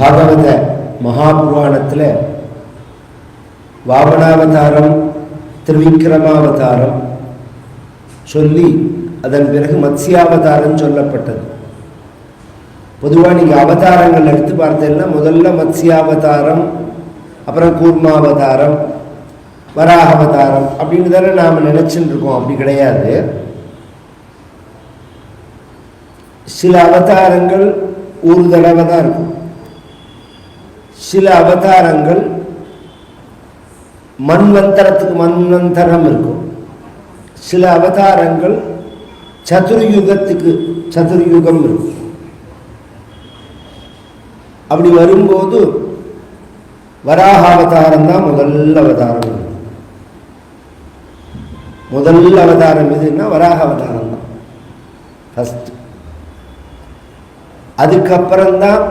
பாகவத மகாபுராணத்தில் வாமனாவதாரம் திருவிக்கிரமாவதாரம் சொல்லி அதன் பிறகு மத்ஸ்யாவதாரம் சொல்லப்பட்டது. பொதுவாக நீங்கள் அவதாரங்கள் எடுத்து பார்த்தீங்கன்னா முதல்ல மத்ஸ்யாவதாரம் அப்புறம் கூர்மாவதாரம் வராகாவதாரம் அப்படின்னு தானே நாம் நினச்சின்னு இருக்கோம். அப்படி கிடையாது. சில அவதாரங்கள் ஒரு தடவை தான் இருக்கும். சில அவதாரங்கள் மண்வந்தரத்துக்கு மண்வந்தரம் இருக்கும். சில அவதாரங்கள் சதுர்யுகத்துக்கு சதுர்யுகம் இருக்கும். அப்படி வரும்போது வராக அவதாரம் தான் முதல் அவதாரம். முதல் அவதாரம் எதுன்னா வராக அவதாரம் தான். ஃபஸ்ட் அதுக்கப்புறம்தான்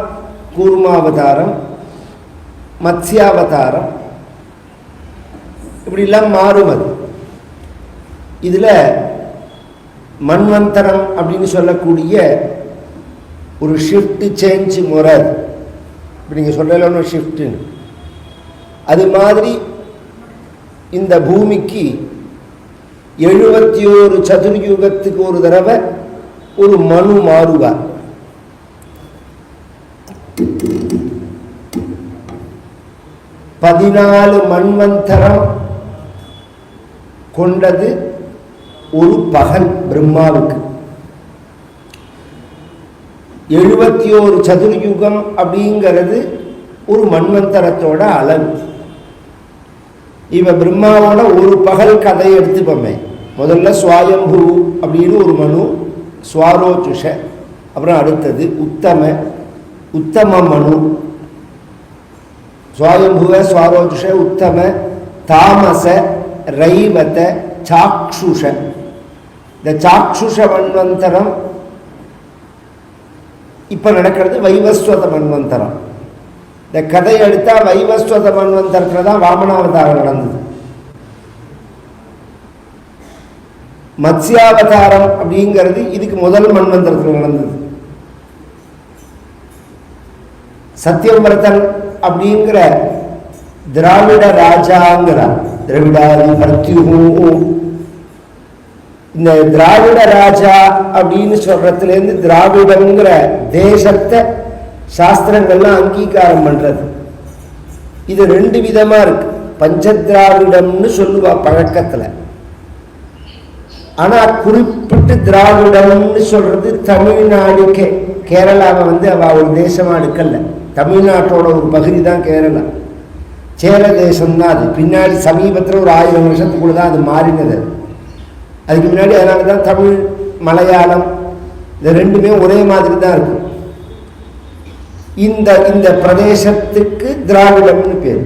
கூர்மாவதாரம் மத்ஸ்யாவதாரம். இப்படிலாம் மாறும் அது இதில் மண்வந்தரம் அப்படின்னு சொல்லக்கூடிய ஒரு ஷிஃப்ட்டு சேஞ்ச் முறை. இப்போ நீங்கள் சொல்லல ஷிஃப்ட்டுன்னு அது மாதிரி இந்த பூமிக்கு எழுபத்தி ஓரு சதுர்யுகத்துக்கு ஒரு தடவை ஒரு மனு மாறுவார். பதினாலு மண்வந்தரம் கொண்டது ஒரு பகல் பிரம்மாவுக்கு. எழுபத்தி ஓரு சதுர்யுகம் அப்படிங்கிறது ஒரு மண்வந்தரத்தோட அளவு. இவ பிரம்மாவோட ஒரு பகல் கதையை எடுத்துப்போமே. முதல்ல சுவாயம்பு அப்படின்னு ஒரு மனு சுவாரோச்சுஷ அப்புறம் அடுத்தது உத்தம உத்தம மனு சுவாயம்புவ சுவாரோஜுஷ உத்தம தாமச ரைவத சாக்ஷுஷ. இந்த சாக்ஷுஷ மன்வந்தரம் இப்போ நடக்கிறது வைவஸ்வத மன்வந்தரம். இந்த கதை எடுத்தால் வைவஸ்வத மன்வந்தரத்தில் தான் வாமனாவதாரம் நடந்தது. மத்ஸ்யாவதாரம் அப்படிங்கிறது இதுக்கு முதல் மன்வந்தரத்தில் நடந்தது. சத்தியவிரதன் அப்படிங்கிற திராவிட ராஜாங்கிறார் திராவிடாதி பர்த்தியூ இந்த திராவிட ராஜா அப்படின்னு சொல்றதுலேருந்து திராவிடங்கிற தேசத்தை சாஸ்திரங்கள்லாம் அங்கீகாரம் பண்றது. இது ரெண்டு விதமா இருக்கு. பஞ்சதிராவிடம்னு சொல்லுவா பழக்கத்துல. ஆனா குறிப்பிட்டு திராவிடம்னு சொல்றது தமிழ்நாடு கே கேரளாவை வந்து அவ ஒரு தேசமா எடுக்கலை. தமிழ்நாட்டோட ஒரு பகுதி தான் கேரளா. சேர தேசம் தான் அது பின்னாடி சமீபத்தில் ஒரு ஆயிரம் வருஷத்துக்குள்ள தான் அது மாறினது. அதுக்கு முன்னாடி அதனால தான் தமிழ் மலையாளம் இது ரெண்டுமே ஒரே மாதிரி தான் இருக்கும். இந்த இந்த பிரதேசத்துக்கு திராவிடம்னு பேர்.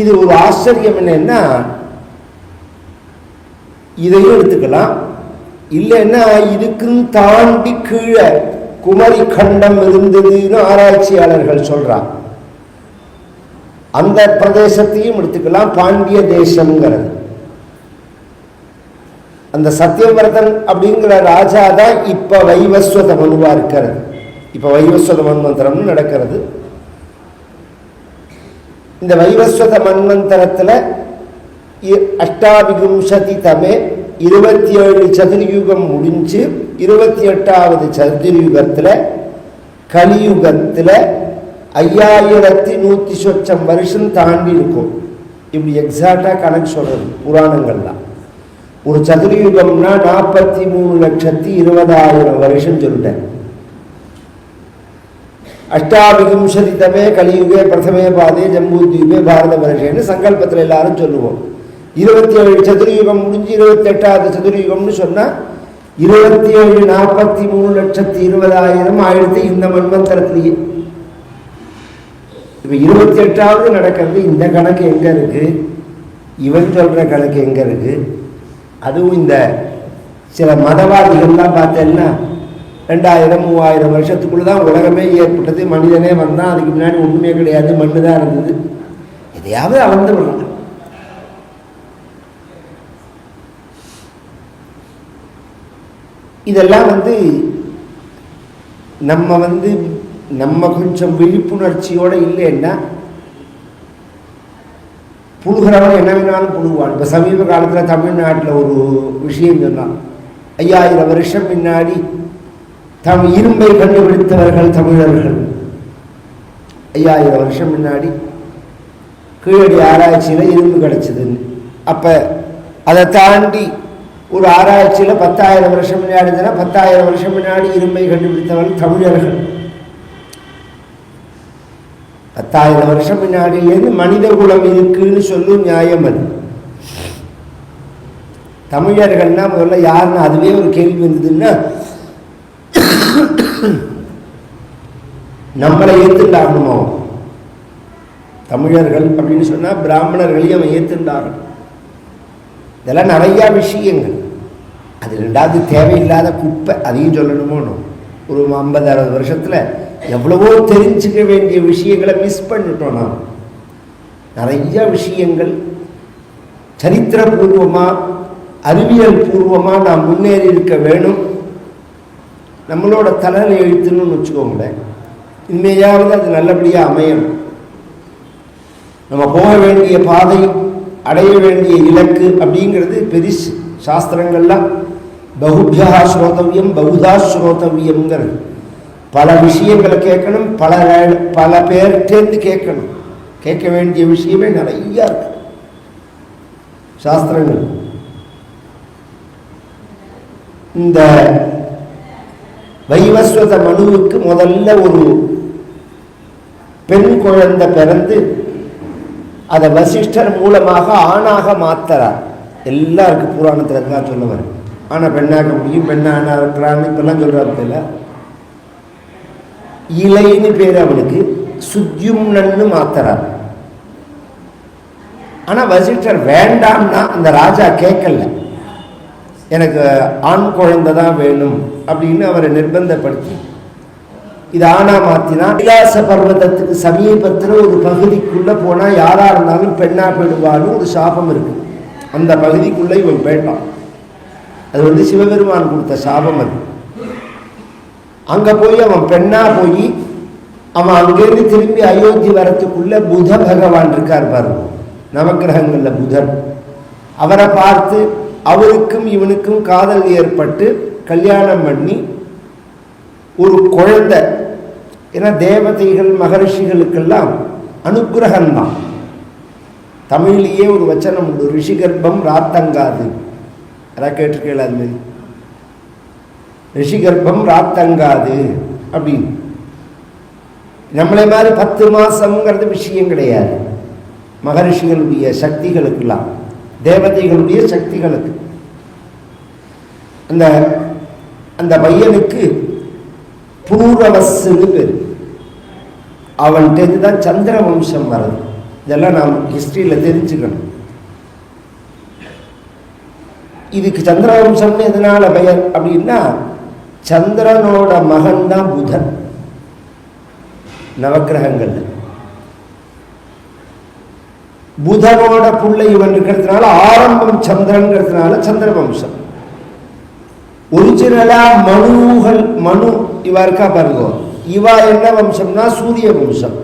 இது ஒரு ஆச்சரியம் என்னன்னா இதையும் எடுத்துக்கலாம். இல்லைன்னா இதுக்கும் தாண்டி கீழே குமரி கண்டம் இருந்ததுன்னு ஆராய்ச்சியாளர்கள் சொல்றாங்க. அந்த பிரதேசத்தையும் எடுத்துக்கலாம் பாண்டிய தேசம்ங்கிறது. அந்த சத்தியவரதன் அப்படிங்கிற ராஜா தான் இப்ப வைவஸ்வத மனுவா இருக்கிறது. இப்ப வைவஸ்வத மன்வந்தரம்னு நடக்கிறது. இந்த வைவஸ்வத மன்வந்தரத்துல இ- தமே இருபத்தி ஏழு சதுர்யுகம் முடிஞ்சு இருபத்தி எட்டாவது சதுர்யுகத்துல கலியுகத்தில் ஐயாயிரத்தி நூற்றி சொச்சம் வருஷம் தாண்டி இருக்கும். இப்படி எக்ஸாக்டாக கணக்கு சொல்கிறது புராணங்கள்லாம். ஒரு சதுர்யுகம்னா நாற்பத்தி மூணு லட்சத்தி இருபதாயிரம் வருஷம் சொல்லிட்டேன். அஷ்டாபிகும்சதித்தமே கலியுகே பிரதமே பாதே ஜம்பூத்வீபே பாரத வருஷன்னு சங்கல்பத்தில் எல்லாரும் சொல்லுவோம். இருபத்தி ஏழு சதுர்யுகம் முடிஞ்சு இருபத்தி எட்டாவது சதுர்யுகம்னு சொன்னால் இருபத்தி ஏழு நாற்பத்தி மூணு லட்சத்தி இருபதாயிரம் ஆயிரத்தி இந்த மன்வந்தரத்திலேயே இப்போ இருபத்தி எட்டாவது நடக்கிறது இந்த கணக்கு எங்கே இருக்கு? இவன் சொல்கிற கணக்கு எங்கே இருக்கு? அதுவும் இந்த சில மதவாதிகள்லாம் பார்த்தேன்னா ரெண்டாயிரம் மூவாயிரம் வருஷத்துக்குள்ள தான் உலகமே ஏற்பட்டது. மனிதனே வந்தான் அதுக்கு முன்னாடி ஒன்றுமே கிடையாது மண்ணு தான் இருந்தது. எதையாவது அளந்து விடுறாங்க இதெல்லாம் வந்து நம்ம வந்து நம்ம கொஞ்சம் விழிப்புணர்ச்சியோட இல்லைன்னா புழுகிறவன் என்ன வேணாலும் புழுவான் இப்போ சமீப காலத்தில் தமிழ்நாட்டில் ஒரு விஷயம் சொன்னான். ஐயாயிரம் வருஷம் முன்னாடி தம் இரும்பை கண்டுபிடித்தவர்கள் தமிழர்கள். ஐயாயிரம் வருஷம் முன்னாடி கீழடி ஆராய்ச்சியில் இரும்பு கிடச்சிதுன்னு. அப்போ அதை தாண்டி ஒரு ஆராய்ச்சியில் பத்தாயிரம் வருஷம் முன்னாடி இருந்ததுன்னா பத்தாயிரம் வருஷம் முன்னாடி இரும்பை கண்டுபிடித்தவன் தமிழர்கள். பத்தாயிரம் வருஷம் முன்னாடியிலேருந்து மனித குலம் இருக்குன்னு சொல்லும் நியாயம் அது. தமிழர்கள்னா முதல்ல யாருன்னு அதுவே ஒரு கேள்வி வந்ததுன்னா நம்மளை ஏற்றுண்டாகணுமோ தமிழர்கள் அப்படின்னு சொன்னால் பிராமணர்களையும் அவன் ஏற்றுண்டாகணும் இதெல்லாம் நிறையா விஷயங்கள். அது ரெண்டாவது தேவையில்லாத குப்பை அதையும் சொல்லணுமோ? ஒரு ஐம்பது அறுபது வருஷத்தில் எவ்வளவோ தெரிஞ்சுக்க வேண்டிய விஷயங்களை மிஸ் பண்ணிட்டோம் நாம். நிறைய விஷயங்கள் சரித்திரபூர்வமாக அறிவியல் பூர்வமாக நாம் முன்னேறி இருக்க வேணும். நம்மளோட தலை எழுத்துன்னு வச்சுக்கோங்களேன். இனிமையாவது அது நல்லபடியாக அமையணும். நம்ம போக வேண்டிய பாதை அடைய வேண்டிய இலக்கு அப்படிங்கிறது பெரிசு. சாஸ்திரங்கள்லாம் பகுபியா ஸ்ரோதவியம் பகுதா ஸ்ரோதவியம்ங்கிறது பல விஷயங்களை கேட்கணும் பல பல பேர்கிட்டேருந்து கேட்கணும் கேட்க வேண்டிய விஷயமே நிறைய இருக்கு சாஸ்திரங்கள் இந்த வைவஸ்வத மனுவுக்கு முதல்ல ஒரு பெண் குழந்தை பிறந்து அதை வசிஷ்டர் மூலமாக ஆணாக மாத்தறார் எல்லாருக்கும் புராணத்தில் தான் சொல்லுவார். ஆனால் பெண்ணாக்க முடியும் பெண்ணான இருக்கிறான்னு இப்பெல்லாம் சொல்கிறாரு இலைன்னு பேர் அவனுக்கு சுத்யும்னன்னு மாத்துறார் ஆனால் வசிஷ்டர் வேண்டாம்னா அந்த ராஜா கேட்கல. எனக்கு ஆண் குழந்தை தான் வேணும் அப்படின்னு அவரை நிர்பந்தப்படுத்தி இது ஆனா மாத்தினா கைலாச பர்வதத்துக்கு சமீபத்தில் ஒரு பகுதிக்குள்ளே போனால் யாராக இருந்தாலும் பெண்ணாக போயிடுவான்னு ஒரு சாபம் இருக்குது அந்த பகுதிக்குள்ளே இவன் போயிட்டான் அது வந்து சிவபெருமான் கொடுத்த சாபம் அது. அங்கே போய் அவன் பெண்ணா போய் அவன் அங்கேருந்து திரும்பி அயோத்தி வரத்துக்குள்ளே புத பகவான் இருக்கார் பாருங்க நவகிரகங்களில் புதன். அவரை பார்த்து அவருக்கும் இவனுக்கும் காதல் ஏற்பட்டு கல்யாணம் பண்ணி ஒரு குழந்தை. ஏன்னா தேவதைகள் மகரிஷிகளுக்கெல்லாம் அனுகிரகம்தான் தமிழ்லேயே ஒரு வச்சனம் உண்டு. ரிஷிகர்ப்பம் ராத்தங்காது. யாராவது கேட்டிருக்கீங்களா அது மாதிரி? ரிஷிகர்ப்பம் ராத்தங்காது அப்படின்னு. நம்மளை மாதிரி பத்து மாதங்கிறது விஷயம் கிடையாது. மகரிஷிகளுடைய சக்திகளுக்கெல்லாம் தேவதைகளுடைய சக்திகளுக்கு. அந்த அந்த பையனுக்கு பூரவசுன்னு பேர். அவன்கிட்ட தான் சந்திர வம்சம் வருது இதெல்லாம் நாம் ஹிஸ்ட்ரியில் தெரிஞ்சுக்கணும். இதுக்கு சந்திர வம்சம்னு பெயர் அப்படின்னா சந்திரனோட மகன் தான் புதன். நவக்கிரகங்கள்ல புதனோட புள்ளை இவன் இருக்கிறதுனால ஆரம்பம் சந்திரன்கிறதுனால சந்திர வம்சம் ஒரிஜினலா மனுகள் மனு இவா இருக்கா பாருங்க. இவா என்ன வம்சம்னா சூரிய வம்சம்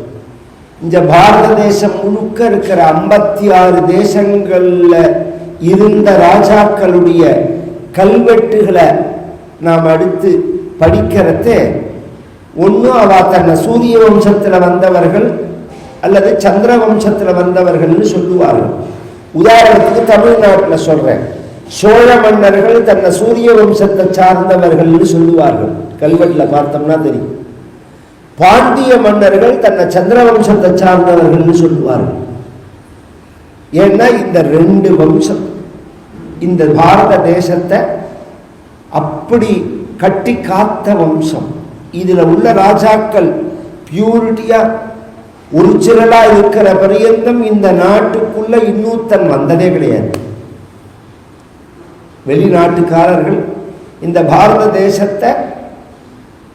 இந்த பாரத தேசம் முழுக்க இருக்கிற ஐம்பத்தி ஆறு தேசங்கள்ல இருந்த ராஜாக்களுடைய கல்வெட்டுகளை நாம் அடுத்து படிக்கிறதே ஒன்றும் அவ தன்னை சூரிய வம்சத்தில் வந்தவர்கள் அல்லது சந்திர வம்சத்தில் வந்தவர்கள்னு சொல்லுவார்கள். உதாரணத்துக்கு தமிழ்நாட்டில் சொல்றேன். சோழ மன்னர்கள் தன்னை சூரிய வம்சத்தை சார்ந்தவர்கள்னு சொல்லுவார்கள். கல்வெட்டில் பார்த்தோம்னா தெரியும். பாண்டிய மன்னர்கள் தன்னை சந்திர வம்சத்தை சார்ந்தவர்கள்னு சொல்லுவார்கள். ஏன்னா இந்த ரெண்டு வம்சம் இந்த பாரத தேசத்தை அப்படி கட்டி காத்த வம்சம். இதுல உள்ள ராஜாக்கள் பியூரிட்டியா ஒரிஜினலா இருக்கிற பரியந்தம் இந்த நாட்டுக்குள்ள இன்னூத்தன் வந்ததே கிடையாது. வெளிநாட்டுக்காரர்கள் இந்த பாரத தேசத்தை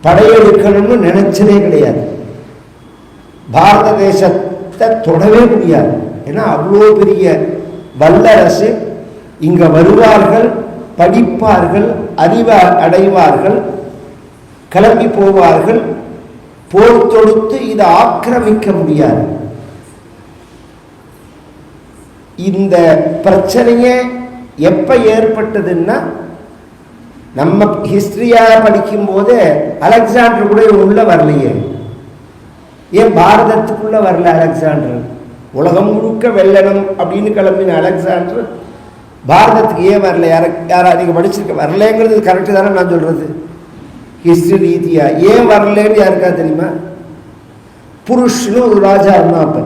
படையெடுக்கணும்னு நினைச்சதே கிடையாது. பாரத தேசத்தை தொடவே முடியாது. ஏன்னா அவ்வளோ பெரிய வல்லரசு இங்க வருவார்கள் படிப்பார்கள் அறிவ அடைவார்கள் கிளம்பி போவார்கள். போர் தொடுத்து இதை ஆக்கிரமிக்க முடியாது. இந்த பிரச்சனையே எப்ப ஏற்பட்டதுன்னா நம்ம ஹிஸ்டரியாக படிக்கும் போது அலெக்சாண்டர் கூட இவன் உள்ள வரலையே. ஏன் பாரதத்துக்குள்ள வரல அலெக்சாண்டர்? உலகம் முழுக்க வெல்லணும் அப்படின்னு கிளம்பின அலெக்சாண்டர் பாரதத்துக்கு ஏன் வரல? யார யாரா நீங்க படிச்சிருக்க வரலங்கிறது கரெக்டு தானே நான் சொல்றது. ஹிஸ்டரி ரீதியா ஏன் வரலன்னு யாருக்கா தெரியுமா? புருஷ்னு ஒரு ராஜா இருந்தான் அப்ப.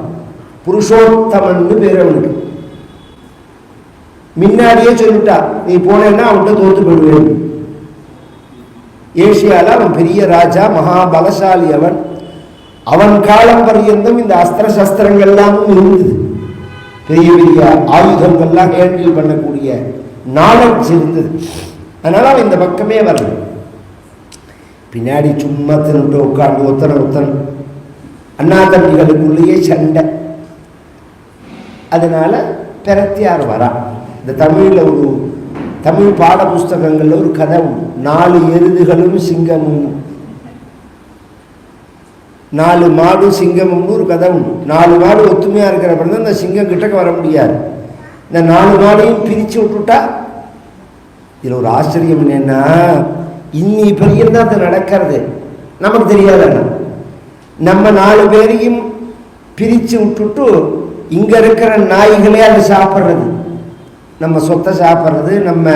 புருஷோத்தமன்னு பேர் அவனுக்கு. முன்னாடியே சொல்லிட்டா நீ போனேன்னா அவன்கிட்ட தோத்து போயிடுவேன். ஏசியாவில் அவன் பெரிய ராஜா மகாபலசாலி அவன். அவன் காலம் பர்யந்தம் இந்த அஸ்திர சஸ்திரங்கள் எல்லாமும் இருந்தது. பெரிய பெரிய ஆயுதங்கள்லாம் ஹேண்டில் பண்ணக்கூடிய நாலேஜ் இருந்தது. அதனால அவன் இந்த பக்கமே வரல. பின்னாடி சும்மா தின்னுட்டு உட்காந்து ஒத்தனை ஒத்தனை. அண்ணா தம்பிகளுக்குள்ளேயே சண்டை. அதனால பெரத்தியார் வரா இந்த தமிழில் ஒரு தமிழ் பாட புஸ்தகங்களில் ஒரு கதை உண்டு. நாலு எருதுகளும் சிங்கமும். நாலு மாடு சிங்கமும்னு ஒரு கதை உண்டு. நாலு மாடு ஒத்துமையாக இருக்கிற தான் இந்த சிங்கம் கிட்டக்க வர முடியாது. இந்த நாலு மாடையும் பிரித்து விட்டுட்டா இதில் ஒரு ஆச்சரியம் என்னன்னா இன்னி பெரியதான் அது நடக்கிறது. நமக்கு தெரியாதண்ணா நம்ம நாலு பேரையும் பிரித்து விட்டுட்டு இங்கே இருக்கிற நாய்களே அதை சாப்பிட்றது. நம்ம சொத்தை சாப்பிட்றது நம்ம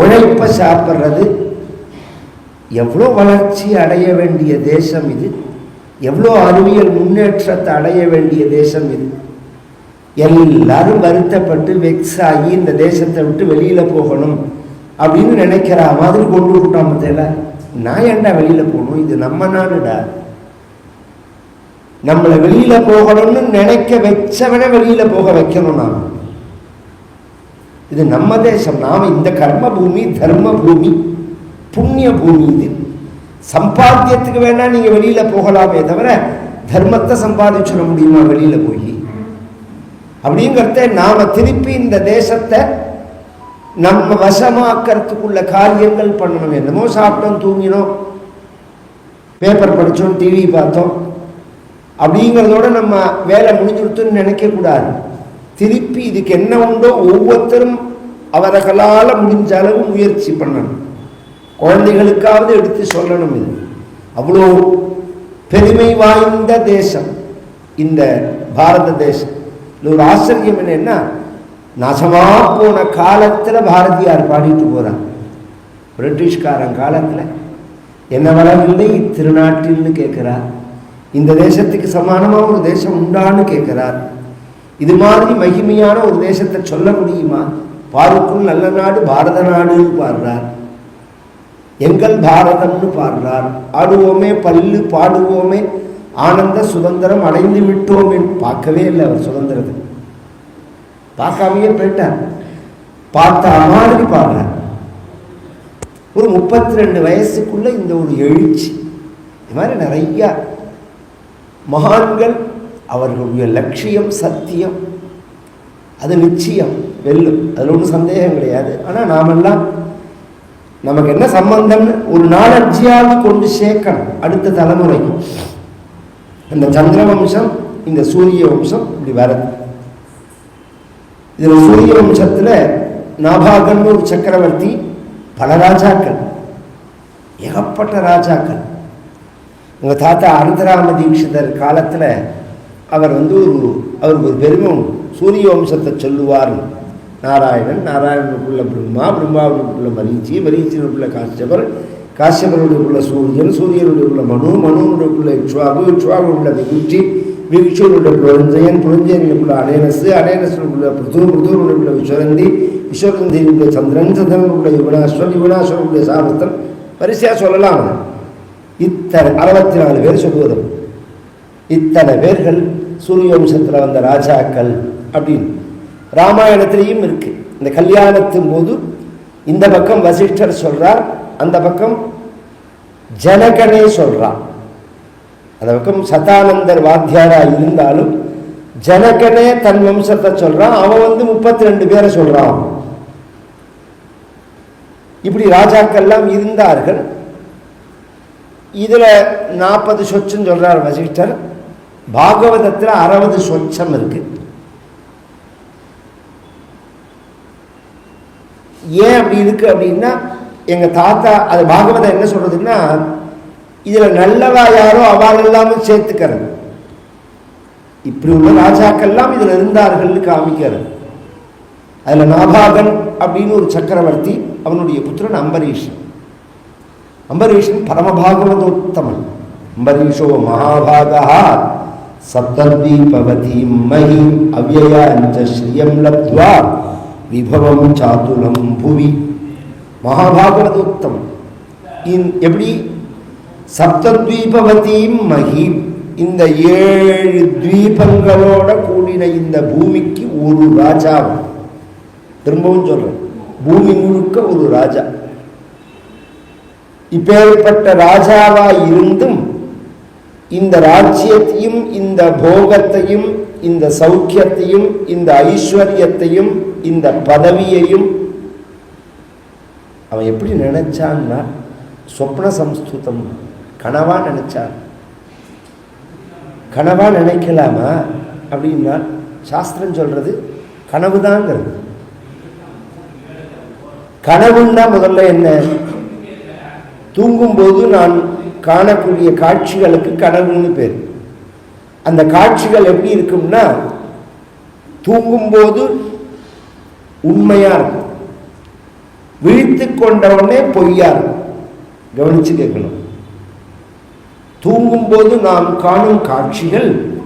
உழைப்பை சாப்பிட்றது. எவ்வளோ வளர்ச்சி அடைய வேண்டிய தேசம் இது. எவ்வளோ அறிவியல் முன்னேற்றத்தை அடைய வேண்டிய தேசம் இது. எல்லாரும் வருத்தப்பட்டு வெக்ஸ் ஆகி இந்த தேசத்தை விட்டு வெளியில் போகணும் அப்படின்னு நினைக்கிற மாதிரி கொண்டு விட்டான் தெரியல நான் ஏன்டா வெளியில் போகணும்? இது நம்ம நாடுடா. நம்மளை வெளியில் போகணும்னு நினைக்க வச்சவனை வெளியில் போக வைக்கணும் நான் இது நம்ம தேசம் நாம் இந்த கர்ம பூமி தர்ம பூமி புண்ணிய பூமி இது. சம்பாத்தியத்துக்கு வேணா நீங்க வெளியில போகலாமே தவிர தர்மத்தை சம்பாதிச்சிட முடியுமா வெளியில போய்? அப்படிங்கிறத நாம திருப்பி இந்த தேசத்தை நம்ம வசமாக்கிறதுக்குள்ள காரியங்கள் பண்ணணும். என்னமோ சாப்பிட்டோம் தூங்கினோம் பேப்பர் படித்தோம் டிவி பார்த்தோம் அப்படிங்கிறதோட நம்ம வேலை முடிஞ்சுடுத்துன்னு நினைக்கக்கூடாது. திருப்பி இதுக்கு என்ன உண்டோ ஒவ்வொருத்தரும் அவர்களால் முடிஞ்ச அளவு முயற்சி பண்ணணும். குழந்தைகளுக்காவது எடுத்து சொல்லணும் இது. அவ்வளோ பெருமை வாய்ந்த தேசம் இந்த பாரத தேசம். இது ஒரு ஆச்சரியம் என்னென்னா நாசமாக போன காலத்தில் பாரதியார் பாடிட்டு போறான் பிரிட்டிஷ்காரன் காலத்தில் என்ன வளவில்லை திருநாட்டில்னு கேட்குறார். இந்த தேசத்துக்கு சமானமாக ஒரு தேசம் உண்டான்னு கேட்குறார். இது மாதிரி மகிமையான ஒரு தேசத்தை சொல்ல முடியுமா? பாருக்குள் நல்ல நாடு பாரத நாடுன்னு பாடுறார். எங்கள் பாரதம்னு பாடுறார். ஆடுவோமே பல்லு பாடுவோமே ஆனந்த சுதந்திரம் அடைந்து விட்டோமே. பார்க்கவே இல்லை அவர் சுதந்திரத்தை. பார்க்காமையே போயிட்டார். பார்த்த மாதிரி பாடுறார். ஒரு முப்பத்தி ரெண்டு வயசுக்குள்ள இந்த ஒரு எழுச்சி. இது மாதிரி நிறைய மகான்கள் அவர்களுடைய லட்சியம் சத்தியம் அது நிச்சயம் வெல்லும். அதில் ஒன்றும் சந்தேகம் கிடையாது. ஆனால் நாமெல்லாம் நமக்கு என்ன சம்பந்தம்னு ஒரு நாலஞ்சியாவது கொண்டு சேர்க்கணும் அடுத்த தலைமுறைக்கு. இந்த சந்திர வம்சம் இந்த சூரிய வம்சம் இப்படி வருது. இதில் சூரிய வம்சத்தில் நாபாகன் ஒரு சக்கரவர்த்தி பல ராஜாக்கள். ஏகப்பட்ட ராஜாக்கள். உங்கள் தாத்தா அனந்தராம தீட்சிதர் காலத்தில் அவர் வந்து ஒரு அவருக்கு ஒரு பெருமை உண்டு. சூரிய வம்சத்தை சொல்லுவார். நாராயணன் நாராயணனுக்குள்ள பிரம்மா பிரம்மாவுக்குள்ள மரீச்சி மரீச்சினுக்குள்ள காசியவர் காஷ்யபருடைய சூரியன் சூரியனுடைய மனு மனுனுடைய இக்ஷ்வாகு இக்ஷ்வாகுடைய விகுச்சி விகுச்சியனுடைய புரஞ்சயன் புரஞ்சயனுக்குள்ள அனேனஸ் அனேனஸுக்குள்ள பிருது பிருதுனுடைய விஸ்வரந்தி விஸ்வரந்தியினுடைய சந்திரன் சந்திரனுடைய யுவனாஸ்வன் யுவனாஸ்வனுடைய சாமஸ்தன் வரிசையாக சொல்லலாம். இத்தனை அறுபத்தி நாலு பேர் சொல்லுவது இத்தனை பேர்கள் சூரிய வம்சத்தில் வந்த ராஜாக்கள் அப்படின்னு. ராமாயணத்திலையும் இருக்கு. இந்த கல்யாணத்தின் போது இந்த பக்கம் வசிஷ்டர் சொல்றார் அந்த பக்கம் ஜனகனே சொல்றான் அந்த பக்கம் சதானந்தர் வாத்தியாரா இருந்தாலும் ஜனகனே தன் வம்சத்தை சொல்றான் அவன் வந்து முப்பத்தி ரெண்டு பேரை சொல்றான். இப்படி ராஜாக்கள்லாம் இருந்தார்கள். இதுல நாற்பது சொச்சுன்னு சொல்றார் வசிஷ்டர். பாகவதத்தில் அறுபது சொச்சம் இருக்கு. ஏன் அப்படி இருக்கு அப்படின்னா எங்க தாத்தா அது பாகவதம் என்ன சொல்றதுன்னா இதுல நல்லவா யாரோ அவள் எல்லாமும் சேர்த்துக்கிறது. இப்படி உள்ள ராஜாக்கள்லாம் இதுல இருந்தார்கள்னு காமிக்கிறது. அதுல நாபாகன் அப்படின்னு ஒரு சக்கரவர்த்தி அவனுடைய புத்திரன் அம்பரீஷன். அம்பரீஷன் பரமபாகவதோத்தமன். அம்பரீஷோ மகாபாகா சப்தந்தி சப்தீபவதீம் மஹீம் அவ்வயாஞ்ச ஸ்ரீயம் லப்த்வா விபவம் சாதுலம் புவி மகாபாகவதோத்தமன் இந்- எப்படி சப்தத்வீபவதீம் மகி இந்த ஏழு தீபங்களோட கூடின இந்த பூமிக்கு ஒரு ராஜாவும் திரும்பவும் சொல்றேன். பூமி முழுக்க ஒரு ராஜா. இப்பேற்பட்ட ராஜாவா இருந்தும் இந்த ராஜ்யத்தையும் இந்த போகத்தையும் இந்த சௌக்கியத்தையும் இந்த ஐஸ்வர்யத்தையும் இந்த பதவியையும் அவன் எப்படி நினைச்சான்னா சொப்ன சம்ஸ்துதம் கனவா நினைச்சான். கனவா நினைக்கலாமா அப்படின்னா சாஸ்திரம் சொல்றது கனவுதாங்கிறது. கனவுன்னா முதல்ல என்ன? தூங்கும்போது நான் காணக்கூடிய காட்சிகளுக்கு கனவுன்னு பேர். அந்த காட்சிகள் எப்படி இருக்கும்னா தூங்கும்போது உண்மையாக இருக்கும். விழித்து கொண்டவுடனே பொய்யா இருக்கும். கவனிச்சு கேட்கணும். தூங்கும்போது நாம் காணும் காட்சிகள்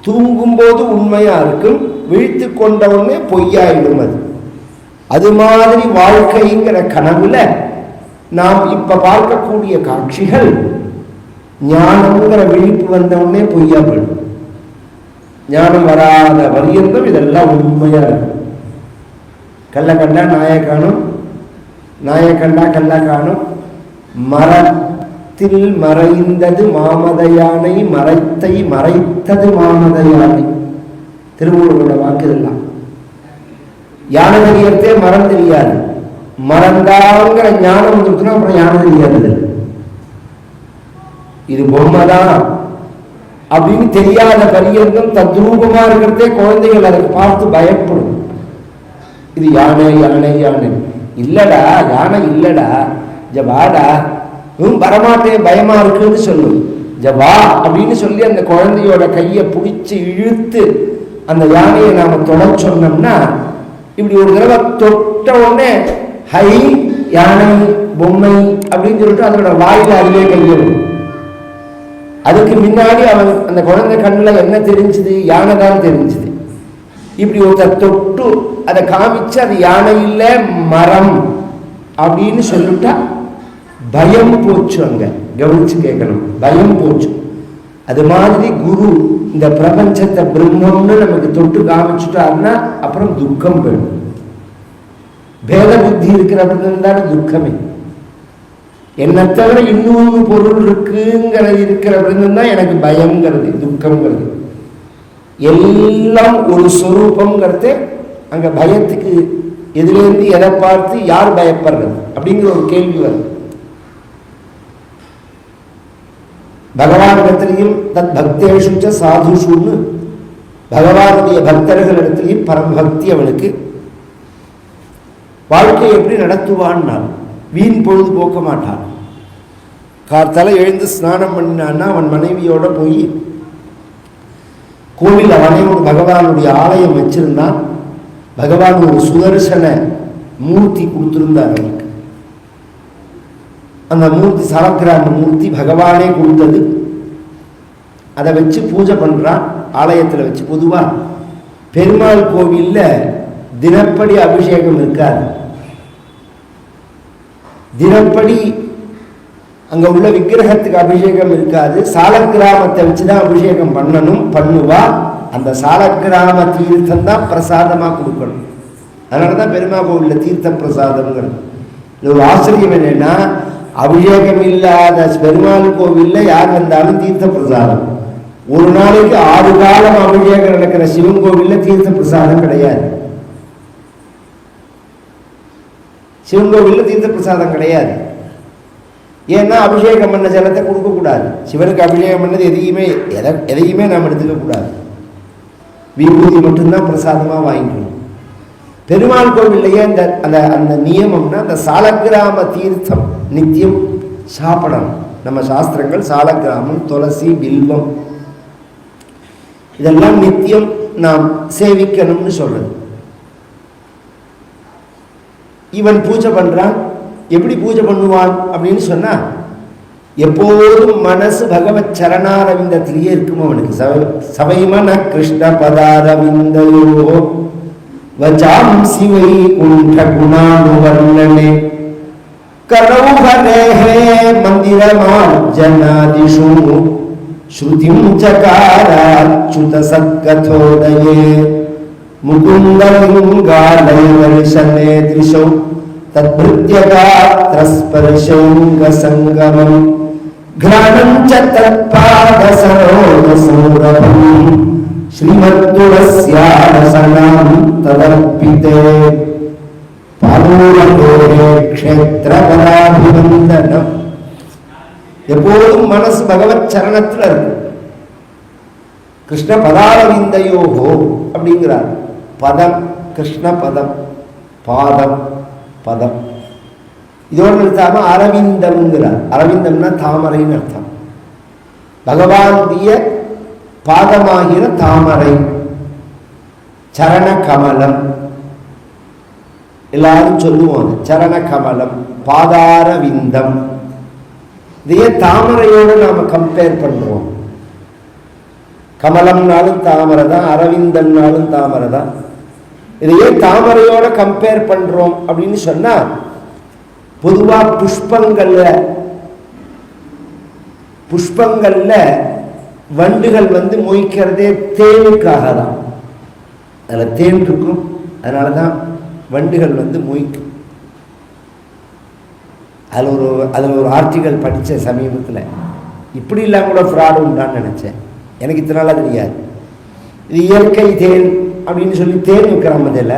தூங்கும்போது உண்மையாக இருக்கும் விழித்து கொண்டவுடனே பொய்யாயிடும் அது. அது மாதிரி வாழ்க்கைங்கிற கனவுல நாம் இப்போ பார்க்கக்கூடிய காட்சிகள் ஞானம்ங்கிற விழிப்பு வந்தவுடனே பொய்யா போயிடும். ஞானம் வராத பரியந்தம் இதெல்லாம் உண்மையா இருக்கும். கல்ல கண்டா நாயை காணும் நாயை கண்டா கல்ல காணும். மரத்தில் மறைந்தது மாமத யானை மரத்தை மறைத்தது மாமத யானை திருமூலோட வாக்கு இதெல்லாம். யானை தெரியறதே மரம் தெரியாது. மறந்தாங்கிற ஞானம் வந்துருச்சுன்னா அப்புறம் யானை தெரியாது. இது பொம்மைதான் அப்படின்னு தெரியாத பரியந்தம் தத்ரூபமா இருக்கிறதே குழந்தைகள் அதை பார்த்து பயப்படும். இது யானை யானை யானை. இல்லடா யானை இல்லடா. ஜபாடா ஹம் வரமாட்டேன் பயமா இருக்குன்னு சொல்லும். ஜபா அப்படின்னு சொல்லி அந்த குழந்தையோட கையை பிடிச்சி இழுத்து அந்த யானையை நாம தொட சொன்னோம்னா இப்படி ஒரு தடவை தொட்ட உடனே ஹை யானை பொம்மை அப்படின்னு சொல்லிட்டு அதோட வாயில அதுவே கையிடும் அதுக்கு முன்னாடி அவன் அந்த குழந்தை கண்ணில் என்ன தெரிஞ்சுது? யானை தான் தெரிஞ்சுது. இப்படி ஒருத்தர் தொட்டு அதை காமிச்சு அது யானை இல்லை மரம் அப்படின்னு சொல்லிட்டா பயம் போச்சு அங்கே. கவனிச்சு கேட்கணும். பயம் போச்சு. அது மாதிரி குரு இந்த பிரபஞ்சத்தை பிரம்மம்னு நமக்கு தொட்டு காமிச்சுட்டாருன்னா அப்புறம் துக்கம் வேணும் பேத புத்தி இருக்கிறவர்கள் தானே துக்கமே. என்னை தவிர இன்னொரு பொருள் இருக்குங்கிறது இருக்கிற தான் எனக்கு பயங்கிறது துக்கம்ங்கிறது. எல்லாம் ஒரு சொரூபங்கிறது அங்க பயத்துக்கு எதுலேருந்து எதை பார்த்து யார் பயப்படுறது அப்படிங்கிற ஒரு கேள்வி வருது. பகவானிடத்திலையும் தத் பக்தேஷு சாதுஷுன்னு பகவானுடைய பக்தர்களிடத்திலையும் பரமபக்தி அவனுக்கு. வாழ்க்கையை எப்படி நடத்துவான்னா வீண் பொழுது போக்க மாட்டான். கார்த்தால எழுந்து ஸ்நானம் பண்ணான்னா அவன் மனைவியோட போய் கோவில் அவனே ஒரு பகவானுடைய ஆலயம் வச்சிருந்தான். பகவான் ஒரு சுதர்சன மூர்த்தி கொடுத்திருந்தார் அவனுக்கு அந்த மூர்த்தி சரக்கிராம மூர்த்தி பகவானே கொடுத்தது. அதை வச்சு பூஜை பண்ணுறான் ஆலயத்தில் வச்சு. பொதுவாக பெருமாள் கோவிலில் தினப்படி அபிஷேகம் இருக்காது. தினப்படி அங்க உள்ள விக்கிரகத்துக்கு அபிஷேகம் இருக்காது. சாலக்கிராமத்தை வச்சுதான் அபிஷேகம் பண்ணணும் பண்ணுவா. அந்த சாலக்கிராம தீர்த்தம் தான் பிரசாதமா கொடுக்கணும். அதனால தான் பெருமா கோவில்ல தீர்த்த பிரசாதம்ங்கிறது இது ஒரு ஆச்சரியம் என்னன்னா அபிஷேகம் இல்லாத பெருமாள் கோவில்ல யார் வந்தாலும் தீர்த்த பிரசாதம் ஒரு நாளைக்கு ஆறு காலம் அபிஷேகம் நடக்கிற சிவன் கோவில்ல தீர்த்த பிரசாதம் கிடையாது. சிவன் கோவிலில் தீர்த்த பிரசாதம் கிடையாது. ஏன்னா அபிஷேகம் பண்ண ஜலத்தை கொடுக்கக்கூடாது. சிவனுக்கு அபிஷேகம் பண்ணது எதையுமே எதை எதையுமே நாம் எடுத்துக்கக்கூடாது. விபூதி மட்டும்தான் பிரசாதமாக வாங்கிக்கணும். பெருமாள் கோவில்லையே அந்த அந்த அந்த நியமம்னா அந்த சாலக்கிராம தீர்த்தம் நித்தியம் சாப்பிடணும். நம்ம சாஸ்திரங்கள் சாலக்கிராமம் துளசி பில்வம் இதெல்லாம் நித்தியம் நாம் சேவிக்கணும்னு சொல்றது. இவன் பூஜை பண்ணுறான் எப்படி பூஜை பண்ணுவான் அப்படின்னு சொன்னா எப்போதும் மனசு பகவத் சரணாரவிந்தத்திலேயே இருக்கும் அவனுக்கு சபை சபைமன கிருஷ்ண பதாரவிந்தயோ வஜாம் சிவை குண்ட குணானுவர்ணனே கரௌஹரேஹே மந்திரமார்ஜனாதிஷு ஸ்ருதிம் சகாராச்சுத சத்கதோதயே मुकुन्दलिङ्गालयवर्षने दृशौ तद्भृत्यगात्रस्पर्शौङ्गसङ्गमम् घ्राणं च तत्पादसरोदसौरभम् श्रीमद्गुणस्यारसनां तदर्पिते பாலூரகோரே க்ஷேத்திரபராபிநந்தனம் எப்போதும் மனசு பகவத் சரணத்தில் இருக்கும் கிருஷ்ண பதாரவிந்தயோகோ அப்படிங்கிறார் பதம் கிருஷ்ண பதம் பாதம் பதம். இதோடு நிறுத்தாம அரவிந்தம்ங்கிறார் அரவிந்தம்னா தாமரைன்னு அர்த்தம். பகவானுடைய பாதமாகிற தாமரை சரண கமலம் எல்லாரும் சொல்லுவோம் சரண கமலம் பாதார விந்தம் இதையே தாமரையோடு நாம கம்பேர் பண்றோம் கமலம்னாலும் தாமரை தான் அரவிந்தம்னாலும் தாமரை தான் இதையே தாமரையோட கம்பேர் பண்றோம் அப்படின்னு சொன்னா பொதுவா புஷ்பங்கள்ல புஷ்பங்கள்ல வண்டுகள் வந்து மொய்க்கிறதே தேனுக்காக தான் அதில் தேன் இருக்கும். அதனால தான் வண்டுகள் வந்து மொய்க்கும். அதில் ஒரு அதில் ஒரு ஆர்டிகல் படித்தேன் சமீபத்தில் இப்படி இல்லாமல் கூட ஃப்ராடு உண்டான்னு நினச்சேன். எனக்கு இத்தனால தெரியாது. இது இயற்கை தேன். அப்படின்னு சொல்லி தேன் விற்கிறான் பதில்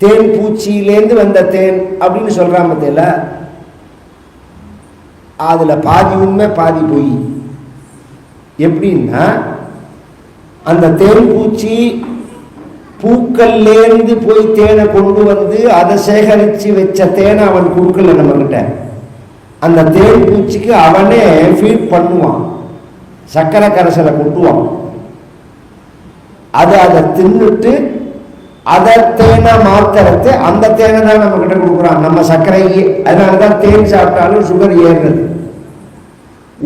தேன் பூச்சியிலேருந்து வந்த தேன் அப்படின்னு சொல்கிறான் பதில் அதில் பாதி உண்மை பாதி பொய். எப்படின்னா அந்த தேன் பூச்சி பூக்கள்லேருந்து போய் தேனை கொண்டு வந்து அதை சேகரித்து வச்ச தேனை அவன் கொடுக்கல நம்மக்கிட்ட அந்த தேன் பூச்சிக்கு அவனே ஃபீட் பண்ணுவான். சக்கரை கரைசலை கொட்டுவான். அதை அதை தின்னுட்டு அதை தேனை மாத்திரத்தை அந்த தேனை தான் நம்ம கிட்ட கொடுக்குறான். நம்ம சர்க்கரையே அதனால தான் தேன் சாப்பிட்டாலும் சுகர் ஏறுறது.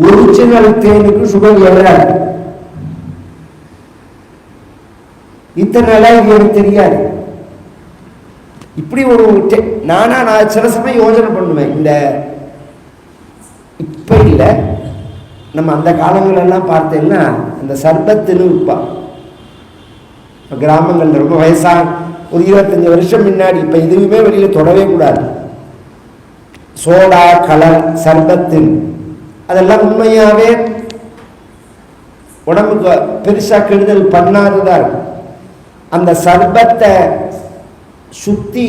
ஒரிஜினல் தேனுக்கு சுகர் ஏறாது. இத்தனை நாளாக இது எனக்கு தெரியாது. இப்படி ஒரு நானா நான் சில சமயம் யோசனை பண்ணுவேன். இந்த இப்ப இல்லை நம்ம அந்த காலங்களெல்லாம் பார்த்தேன்னா இந்த சர்பத்துன்னு விற்பான். இப்போ கிராமங்களில் ரொம்ப வயசாக ஒரு இருபத்தஞ்சு வருஷம் முன்னாடி இப்போ எதுவுமே வெளியில் தொடவே கூடாது. சோடா கலர் சர்பத்து அதெல்லாம் உண்மையாகவே உடம்புக்கு பெருசாக கெடுதல் பண்ணாததாக இருக்கும். அந்த சர்பத்தை சுற்றி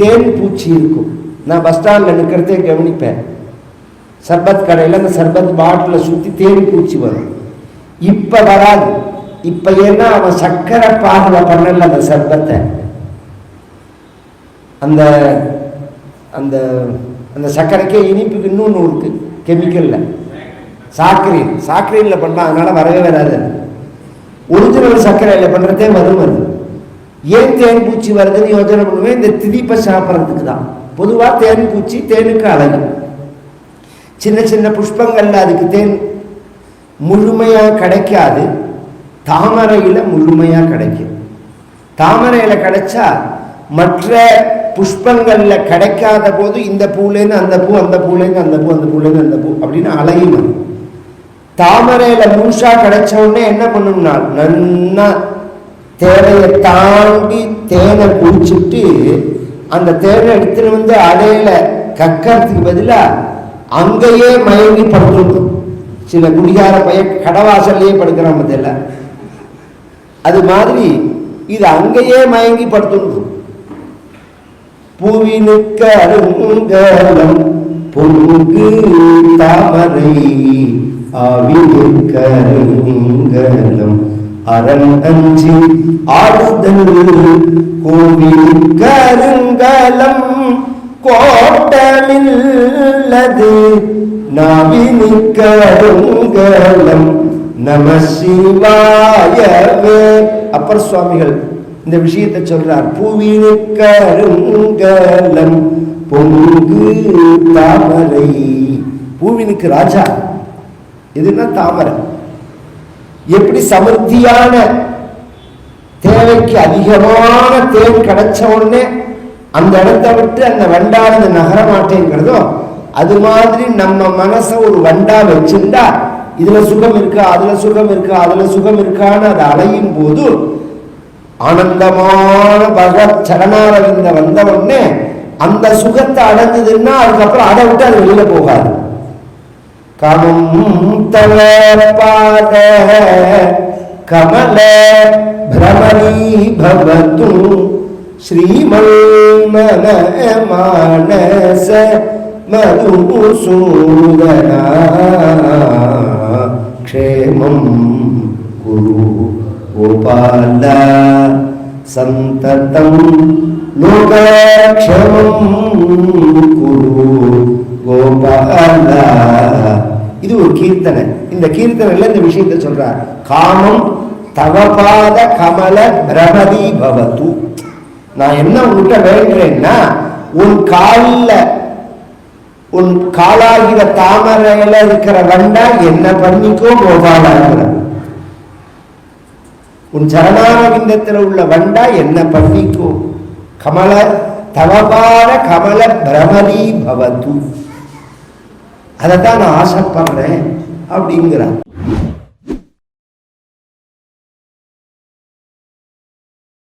தேன் பூச்சி இருக்கும். நான் பஸ் ஸ்டாண்டில் நிற்கிறதே கவனிப்பேன். சர்பத் கடையில் அந்த சர்பத் பாட்டில் சுற்றி தேன் பூச்சி வரும். இப்போ வராது. இப்போ ஏன்னா அவன் சக்கரை பாகில் பண்ணல அந்த சர்பத்தை அந்த அந்த அந்த சர்க்கரைக்கே இனிப்புக்கு இன்னொன்று இருக்கு கெமிக்கலில். சாக்கரின். சாக்கரீனில் பண்ணா அதனால வரவே வராது. ஒரிஜினல் சர்க்கரையில் பண்ணுறதே வரும் அது. ஏன் தேன் பூச்சி வருதுன்னு யோசனை பண்ணுவேன் இந்த திதிப்பை சாப்பிட்றதுக்கு தான். பொதுவாக தேன் பூச்சி தேனுக்கு அழகு. சின்ன சின்ன புஷ்பங்கள்ல அதுக்கு தேன் முழுமையாக கிடைக்காது. தாமரையில் முழுமையாக கிடைக்கும். தாமரையில் கிடைச்சா மற்ற புஷ்பங்களில் கிடைக்காத போது இந்த பூலேருந்து அந்த பூ அந்த பூலேருந்து அந்த பூ அந்த பூலேருந்து அந்த பூ அப்படின்னு அலையும் தாமரையில் தாமரையில முழுசா கிடைச்ச உடனே என்ன பண்ணும்னா நன்னா தேவையை தாண்டி தேனை குடிச்சிட்டு அந்த தேனை எடுத்துன்னு வந்து அலையில கக்கறதுக்கு பதிலாக அங்கேயே மயங்கி படுத்துருக்கும். சில குடிகார பைய கடவாசல்லையே படுக்கிறான் பதில அது மாதிரி இது அங்கேயே மயங்கி படுத்துருக்கும் பூவினுக்கு அருங்கலம் பொங்கு தாமரை ஆவினுக்கு அருங்கலம் அரண் அஞ்சி ஆடுதல் கோவில் கருங்கலம் கோட்டமில்லது. நாவினிக்கருங்கலம் நம சிவாயவே. அப்பர் சுவாமிகள் இந்த விஷயத்தை சொல்றார். பூவினுக்கருங்கலம் பொங்கு தாமரை. பூவினுக்கு ராஜா. எதுனா தாமரை. எப்படி சமர்த்தியான தேவைக்கு அதிகமான தேன் கிடைச்ச உடனே அந்த இடத்த விட்டு அந்த வண்டானது நகர மாட்டேங்கிறதோ அது மாதிரி நம்ம மனசை ஒரு வண்டா வச்சிருந்தா இதுல சுகம் இருக்கா? அதுல சுகம் இருக்கா? அதுல சுகம் இருக்கான்னு அது அலையும் போது ஆனந்தமான பகவத் சரணாரவிந்த வந்த உடனே அந்த சுகத்தை அடைஞ்சதுன்னா அதுக்கப்புறம் அதை விட்டு அது வெளியில போகாது. கமம் தவ பாத கமல பிரமணி பவது ஸ்ரீமல் மன மானச மதுசூதனா க்ஷேமம் குரு கோபால சந்ததம் லோகக்ஷமம் குரு இது ஒரு கீர்த்தனை. இந்த கீர்த்தனையில இந்த விஷயத்தை சொல்றார். காமம் தவபாத கமல பிரமதி பவது. நான் என்ன உன்கிட்ட வேண்டுறேன்னா உன் காலில் உன் காலாகிற தாமரையில இருக்கிற வண்டா என்ன பண்ணிக்கோ கோபாலாங்கிற உன் சரணாரவிந்தத்தில் உள்ள வண்டா என்ன பண்ணிக்கோ? கமல தவபார கமல பிரமதி பவது. அதை தான் நான் ஆசைப்படுறேன் அப்படிங்கிறார்.